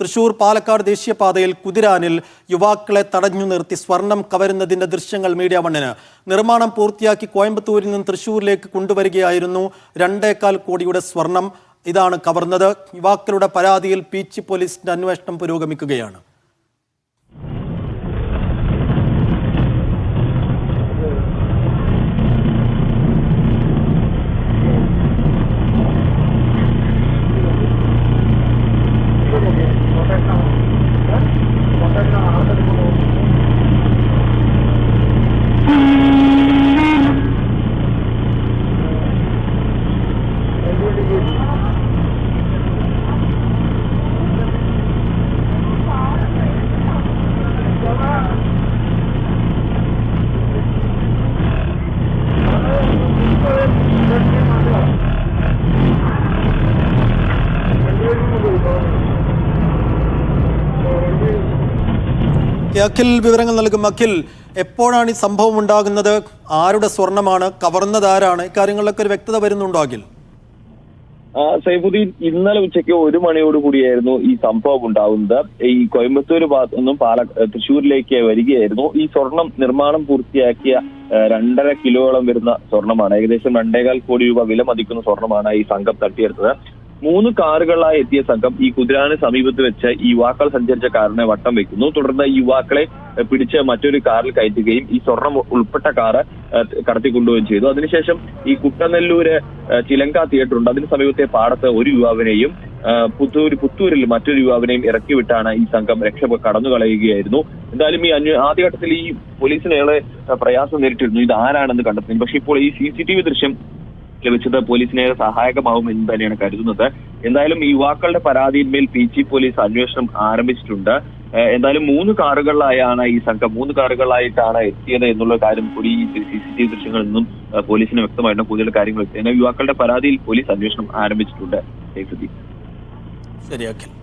തൃശൂർ പാലക്കാട് ദേശീയപാതയിൽ കുതിരാനിൽ യുവാക്കളെ തടഞ്ഞു നിർത്തി സ്വർണം കവരുന്നതിന്റെ ദൃശ്യങ്ങൾ മീഡിയ വണ്ണിന്. നിർമ്മാണം പൂർത്തിയാക്കി കോയമ്പത്തൂരിൽ നിന്ന് തൃശൂരിലേക്ക് കൊണ്ടുവരികയായിരുന്നു രണ്ടേകാൽ കോടിയുടെ സ്വർണം. ഇതാണ് കവർന്നത്. യുവാക്കളുടെ പരാതിയിൽ പീച്ചി പോലീസിന്റെ അന്വേഷണം പുരോഗമിക്കുകയാണ്. അഖിൽ വിവരങ്ങൾ നൽകും. അഖിൽ എപ്പോഴാണ് ഈ സംഭവം ഉണ്ടാകുന്നത്? ആരുടെ സ്വർണമാണ്? കവർന്നത് ആരാണ്? ഇക്കാര്യങ്ങളിലൊക്കെ ഒരു വ്യക്തത വരുന്നുണ്ടോ അഖിൽ? സൈഫുദ്ദീൻ ഇന്നലെ ഉച്ചയ്ക്ക് ഒരു മണിയോട് കൂടിയായിരുന്നു ഈ സംഭവം ഉണ്ടാകുന്നത് ഈ കോയമ്പത്തൂർ ഭാഗത്തു നിന്നും പാല തൃശ്ശൂരിലേക്ക് വരികയായിരുന്നു. ഈ സ്വർണം നിർമ്മാണം പൂർത്തിയാക്കിയ രണ്ടര കിലോയോളം വരുന്ന സ്വർണമാണ്. ഏകദേശം രണ്ടേകാൽ കോടി രൂപ വില മതിക്കുന്ന സ്വർണമാണ് ഈ സംഘം തട്ടിയെടുത്തത്. മൂന്ന് കാറുകളായി എത്തിയ സംഘം ഈ കുതിരാന് സമീപത്ത് വെച്ച് ഈ യുവാക്കൾ സഞ്ചരിച്ച കാറിനെ വട്ടം വെക്കുന്നു. തുടർന്ന് ഈ യുവാക്കളെ പിടിച്ച് മറ്റൊരു കാറിൽ കയറ്റുകയും ഈ സ്വർണം ഉൾപ്പെട്ട കാറ് കടത്തിക്കൊണ്ടുപോവുകയും ചെയ്തു. അതിനുശേഷം ഈ കുട്ടനെല്ലൂര് ചിലങ്ക തിയേറ്റർ ഉണ്ട്. അതിന് സമീപത്തെ പാടത്ത് ഒരു യുവാവിനെയും പുത്തൂർ പുത്തൂരിൽ മറ്റൊരു യുവാവിനെയും ഇറക്കി വിട്ടാണ് ഈ സംഘം രക്ഷ കടന്നു കളയുകയായിരുന്നു എന്തായാലും ഈ അന്വേ ആദ്യഘട്ടത്തിൽ ഈ പോലീസിനേറെ പ്രയാസം നേരിട്ടിരുന്നു. ഇത് ആരാണെന്ന് കണ്ടെത്തുന്നു പക്ഷെ ഇപ്പോൾ ഈ സി സി ടി വി ദൃശ്യം ലഭിച്ചത് പോലീസിനേറെ സഹായകമാവും എന്ന് തന്നെയാണ് കരുതുന്നത്. എന്തായാലും യുവാക്കളുടെ പരാതിയിന്മേൽ പി ജി പോലീസ് അന്വേഷണം ആരംഭിച്ചിട്ടുണ്ട്. എന്തായാലും മൂന്ന് കാറുകളിലായാണ് ഈ സംഘം മൂന്ന് കാറുകളിലായിട്ടാണ് എത്തിയത് എന്നുള്ള കാര്യം കൂടി ഈ സി സി ടി വി ദൃശ്യങ്ങളിൽ നിന്നും പോലീസിന് വ്യക്തമായിട്ടും കൂടുതൽ കാര്യങ്ങൾ എത്തിയത് യുവാക്കളുടെ പരാതിയിൽ പോലീസ് അന്വേഷണം ആരംഭിച്ചിട്ടുണ്ട്. ശരി അഖിൽ